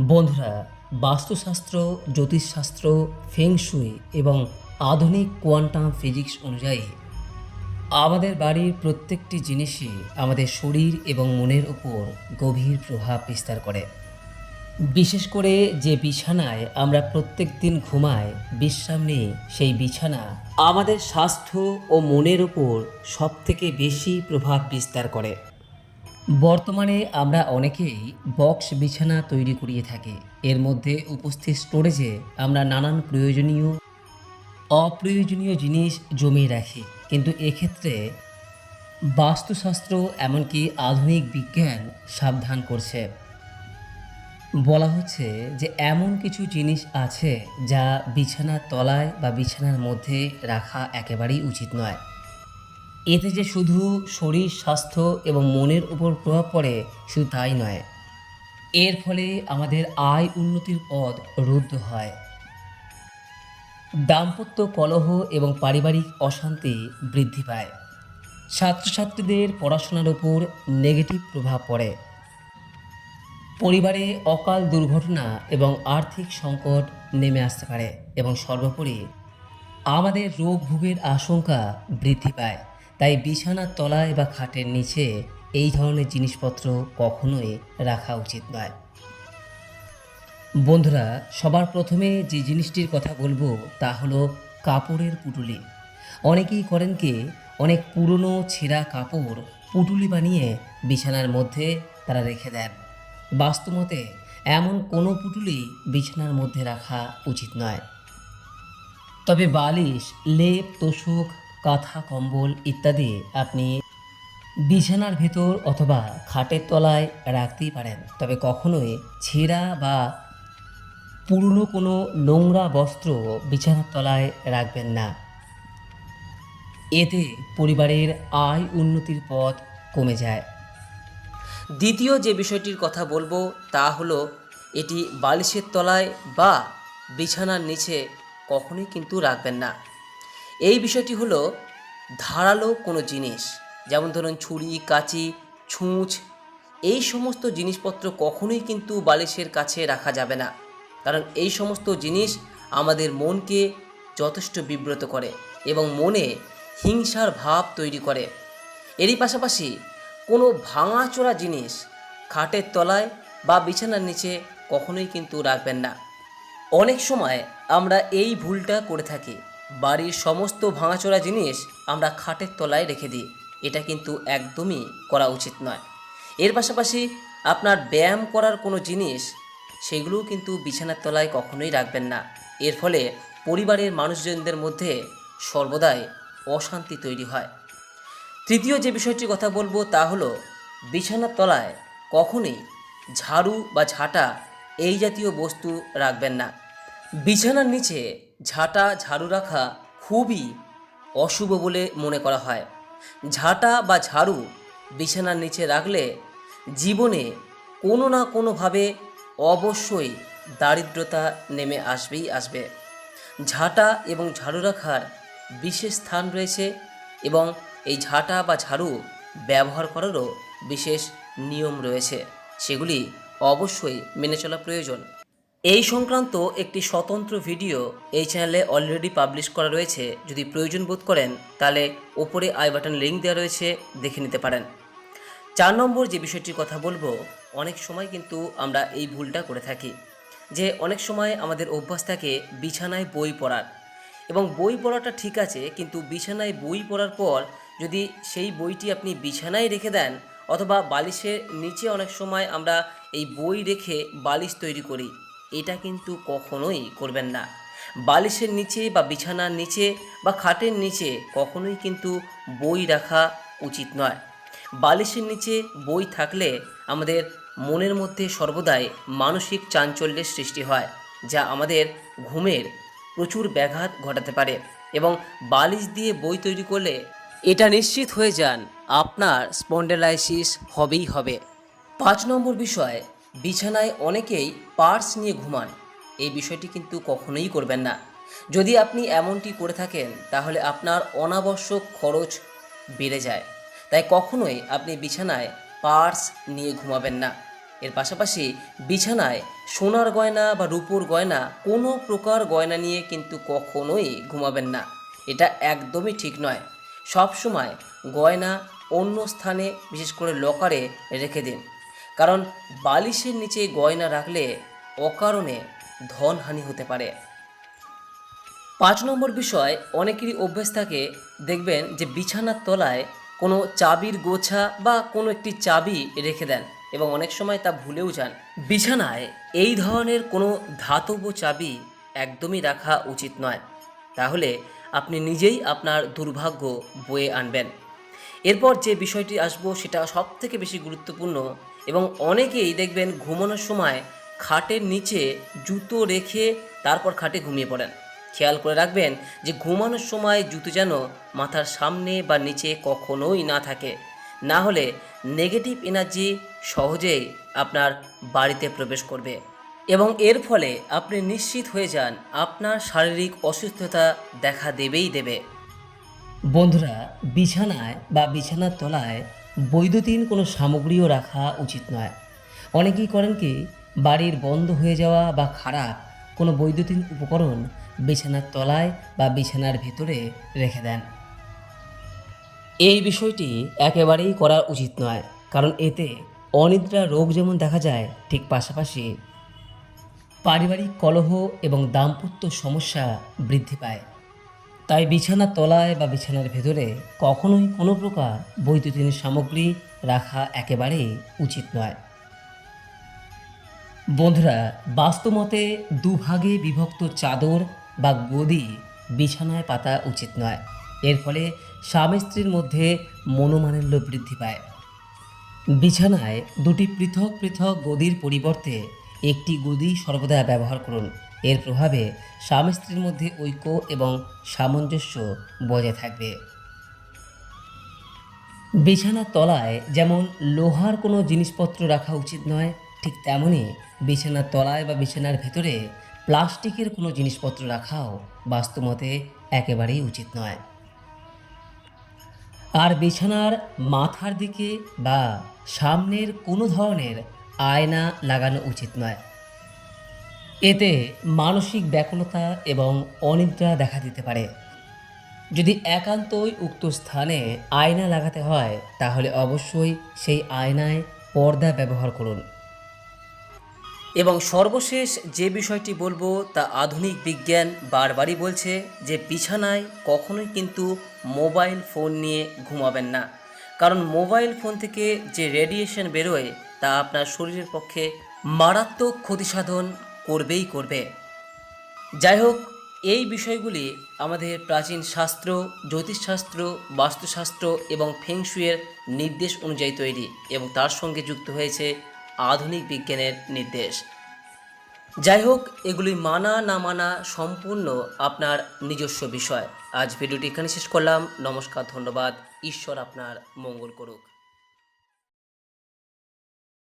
বন্ধুরা, বাস্তুশাস্ত্র, জ্যোতিষশাস্ত্র ফেংশুই এবং আধুনিক কোয়ান্টাম ফিজিক্স অনুযায়ী আমাদের বাড়ির প্রত্যেকটি জিনিসই আমাদের শরীর এবং মনের উপর গভীর প্রভাব বিস্তার করে। বিশেষ করে যে বিছানায় আমরা প্রত্যেক দিন ঘুমাই, বিশ্রাম নিয়ে সেই বিছানা আমাদের স্বাস্থ্য ও মনের উপর সবথেকে বেশি প্রভাব বিস্তার করে। বর্তমানে আমরা অনেকেই বক্স বিছানা তৈরি করিয়ে থাকি। এর মধ্যে উপস্থিত স্টোরেজে আমরা নানান প্রয়োজনীয়, অপ্রয়োজনীয় জিনিস জমিয়ে রাখি। কিন্তু এক্ষেত্রে বাস্তুশাস্ত্র এমনকি আধুনিক বিজ্ঞান সাবধান করছে। বলা হচ্ছে যে এমন কিছু জিনিস আছে যা বিছানার তলায় বা বিছানার মধ্যে রাখা একেবারেই উচিত নয়। এতে যে শুধু শরীর, স্বাস্থ্য এবং মনের উপর প্রভাব পড়ে, শুধু তাই নয়, এর ফলে আমাদের আয় উন্নতির পথ রুদ্ধ হয়। দাম্পত্য কলহ এবং পারিবারিক অশান্তি বৃদ্ধি পায়। ছাত্রছাত্রীদের পড়াশোনার উপর নেগেটিভ প্রভাব পড়ে। পরিবারে অকাল দুর্ঘটনা এবং আর্থিক সংকট নেমে আসতে পারে এবং সর্বোপরি আমাদের রোগ ভোগের আশঙ্কা বৃদ্ধি পায়। তাই বিছানার তলায় বা খাটের নিচে এই ধরনের জিনিসপত্র কখনোই রাখা উচিত নয়। বন্ধুরা, সবার প্রথমে যে জিনিসটির কথা বলব তা হলো কাপড়ের পুটুলি। অনেকেই করেন কি, অনেক পুরনো ছেঁড়া কাপড় পুটুলি বানিয়ে বিছানার মধ্যে তারা রেখে দেন। বাস্তুমতে এমন কোনো পুটুলি বিছানার মধ্যে রাখা উচিত নয়। তবে বালিশ, লেপ, তোষক কাঁথা, কম্বল ইত্যাদি আপনি বিছানার ভেতর অথবা খাটের তলায় রাখতেই পারেন। তবে কখনোই ছেঁড়া বা পুরনো কোনো নোংরা বস্ত্র বিছানার তলায় রাখবেন না। এতে পরিবারের আয় উন্নতির পথ কমে যায়। দ্বিতীয় যে বিষয়টির কথা বলব তা হলো, এটি বালিশের তলায় বা বিছানার নিচে কখনোই কিন্তু রাখবেন না। এই বিষয়টি হলো ধারালো কোনো জিনিস। যেমন ধরুন ছুরি, কাঁচি, ছুঁচ, এই সমস্ত জিনিসপত্র কখনোই কিন্তু বালিশের কাছে রাখা যাবে না। কারণ এই সমস্ত জিনিস আমাদের মনকে যথেষ্ট বিব্রত করে এবং মনে হিংসার ভাব তৈরি করে। এরই পাশাপাশি কোনো ভাঙাচোরা জিনিস খাটের তলায় বা বিছানার নিচে কখনোই কিন্তু রাখবেন না। অনেক সময় আমরা এই ভুলটা করে থাকি। বাড়ির সমস্ত ভাঙাচোরা জিনিস আমরা খাটের তলায় রেখে দিই। এটা কিন্তু একদমই করা উচিত নয়। এর পাশাপাশি আপনার ব্যায়াম করার কোনো জিনিস, সেগুলোও কিন্তু বিছানার তলায় কখনোই রাখবেন না। এর ফলে পরিবারের মানুষজনদের মধ্যে সর্বদাই অশান্তি তৈরি হয়। তৃতীয় যে বিষয়টির কথা বলব তা হলো, বিছানার তলায় কখনোই ঝাড়ু বা ঝাঁটা এই জাতীয় বস্তু রাখবেন না। বিছানার নিচে ঝাঁটা ঝাড়ু রাখা খুবই অশুভ বলে মনে করা হয়। ঝাঁটা বা ঝাড়ু বিছানার নিচে রাখলে জীবনে কোনো না কোনোভাবে অবশ্যই দারিদ্রতা নেমে আসবেই আসবে। ঝাঁটা এবং ঝাড়ু রাখার বিশেষ স্থান রয়েছে এবং এই ঝাঁটা বা ঝাড়ু ব্যবহার করারও বিশেষ নিয়ম রয়েছে। সেগুলি অবশ্যই মেনে চলা প্রয়োজন। এই সংক্রান্ত একটি স্বতন্ত্র ভিডিও এই চ্যানেলে অলরেডি পাবলিশ করা রয়েছে। যদি প্রয়োজন বোধ করেন, তাহলে ওপরে আই বাটন লিঙ্ক দেওয়া রয়েছে, দেখে নিতে পারেন। চার নম্বর যে বিষয়টির কথা বলব, অনেক সময় কিন্তু আমরা এই ভুলটা করে থাকি। যে অনেক সময় আমাদের অভ্যাস থাকে বিছানায় বই পড়ার। এবং বই পড়াটা ঠিক আছে, কিন্তু বিছানায় বই পড়ার পর যদি সেই বইটি আপনি বিছানায় রেখে দেন, অথবা বালিশের নিচে অনেক সময় আমরা এই বই রেখে বালিশ তৈরি করি। এটা কিন্তু কখনোই করবেন না। বালিশের নিচে বা বিছানার নিচে বা খাটের নিচে কখনোই কিন্তু বই রাখা উচিত নয়। বালিশের নিচে বই থাকলে আমাদের মনের মধ্যে সর্বদাই মানসিক চাঞ্চল্যের সৃষ্টি হয়, যা আমাদের ঘুমের প্রচুর ব্যাঘাত ঘটাতে পারে এবং বালিশ দিয়ে বই তৈরি করলে এটা নিশ্চিত হয়ে যান, আপনার স্পন্ডেলাইসিস হবেই হবে। পাঁচ নম্বর বিষয় বিছানায় অনেকেই পার্স নিয়ে ঘুমান। এই বিষয়টি কিন্তু কখনোই করবেন না। যদি আপনি এমনটি করে থাকেন, তাহলে আপনার অনাবশ্যক খরচ বেড়ে যায়। তাই কখনোই আপনি বিছানায় পার্স নিয়ে ঘুমাবেন না। এর পাশাপাশি বিছানায় সোনার গয়না বা রূপোর গয়না, কোনো প্রকার গয়না নিয়ে কিন্তু কখনোই ঘুমাবেন না। এটা একদমই ঠিক নয়। সব সময় গয়না অন্য স্থানে, বিশেষ করে লকারে রেখে দিন। কারণ বালিশের নিচে গয়না রাখলে অকারণে ধনহানি হতে পারে। পাঁচ নম্বর বিষয়, অনেকেরই অভ্যেস থাকে, দেখবেন যে বিছানার তলায় কোনো চাবির গোছা বা কোনো একটি চাবি রেখে দেন এবং অনেক সময় তা ভুলেও যান। বিছানায় এই ধরনের কোনো ধাতব চাবি একদমই রাখা উচিত নয়। তাহলে আপনি নিজেই আপনার দুর্ভাগ্য বয়ে আনবেন। এরপর যে বিষয়টি আসব, সেটা সব থেকে বেশি গুরুত্বপূর্ণ এবং অনেকেই দেখবেন ঘুমানোর সময় খাটের নিচে জুতো রেখে তারপর খাটে ঘুমিয়ে পড়েন। খেয়াল করে রাখবেন যে ঘুমানোর সময় জুতো যেন মাথার সামনে বা নিচে কখনোই না থাকে। না হলে নেগেটিভ এনার্জি সহজেই আপনার বাড়িতে প্রবেশ করবে। এবং এর ফলে আপনি নিশ্চিত হয়ে যান আপনার শারীরিক অসুস্থতা দেখা দেবেই দেবে। বন্ধুরা, বিছানায় বা বিছানার তলায় বৈদ্যুতিন কোনো সামগ্রীও রাখা উচিত নয়। অনেকেই করেন কি, বাড়ির বন্ধ হয়ে যাওয়া বা খারাপ কোনো বৈদ্যুতিন উপকরণ বিছানার তলায় বা বিছানার ভেতরে রেখে দেন। এই বিষয়টি একেবারেই করা উচিত নয়, কারণ এতে অনিদ্রা রোগ যেমন দেখা যায়, ঠিক পাশাপাশি পারিবারিক কলহ এবং দাম্পত্য সমস্যা বৃদ্ধি পায়। তাই বিছানার তলায় বা বিছানার ভেতরে কখনোই কোনো প্রকার বৈদ্যুতিন সামগ্রী রাখা একেবারেই উচিত নয়। বন্ধুরা বাস্তুমতে দুভাগে বিভক্ত চাদর বা গদি বিছানায় পাতা উচিত নয়। এর ফলে স্বামী স্ত্রীর মধ্যে মনোমালিন্য বৃদ্ধি পায়। বিছানায় দুটি পৃথক পৃথক গদির পরিবর্তে একটি গদি সর্বদা ব্যবহার করুন। এর প্রভাবে স্বামী স্ত্রীর মধ্যে ঐক্য এবং সামঞ্জস্য বজায় থাকবে। বিছানার তলায় যেমন লোহার কোনো জিনিসপত্র রাখা উচিত নয়, ঠিক তেমনই বিছানার তলায় বা বিছানার ভেতরে প্লাস্টিকের কোনো জিনিসপত্র রাখাও বাস্তুমতে একেবারেই উচিত নয়। আর বিছানার মাথার দিকে বা সামনের কোনো ধরনের আয়না লাগানো উচিত নয়। এতে মানসিক ব্যাকুলতা এবং অনিদ্রা দেখা দিতে পারে। যদি একান্তই উক্ত স্থানে আয়না লাগাতে হয়, তাহলে অবশ্যই সেই আয়নায় পর্দা ব্যবহার করুন। এবং সর্বশেষ যে বিষয়টি বলব, তা আধুনিক বিজ্ঞান বারবারই বলছে যে বিছানায় কখনোই কিন্তু মোবাইল ফোন নিয়ে ঘুমাবেন না। কারণ মোবাইল ফোন থেকে যে রেডিয়েশন বেরোয়, তা আপনার শরীরের পক্ষে মারাত্মক ক্ষতিসাধন করবেই করবে। যাই হোক এই বিষয়গুলি আমাদের প্রাচীন শাস্ত্র, জ্যোতিষশাস্ত্র, বাস্তুশাস্ত্র এবং ফেংশুয়ের নির্দেশ অনুযায়ী তৈরি এবং তার সঙ্গে যুক্ত হয়েছে আধুনিক বিজ্ঞানের নির্দেশ। যাই হোক এগুলি মানা না মানা সম্পূর্ণ আপনার নিজস্ব বিষয়। আজ ভিডিওটি এখানে শেষ করলাম। নমস্কার, ধন্যবাদ। ঈশ্বর আপনার মঙ্গল করুক।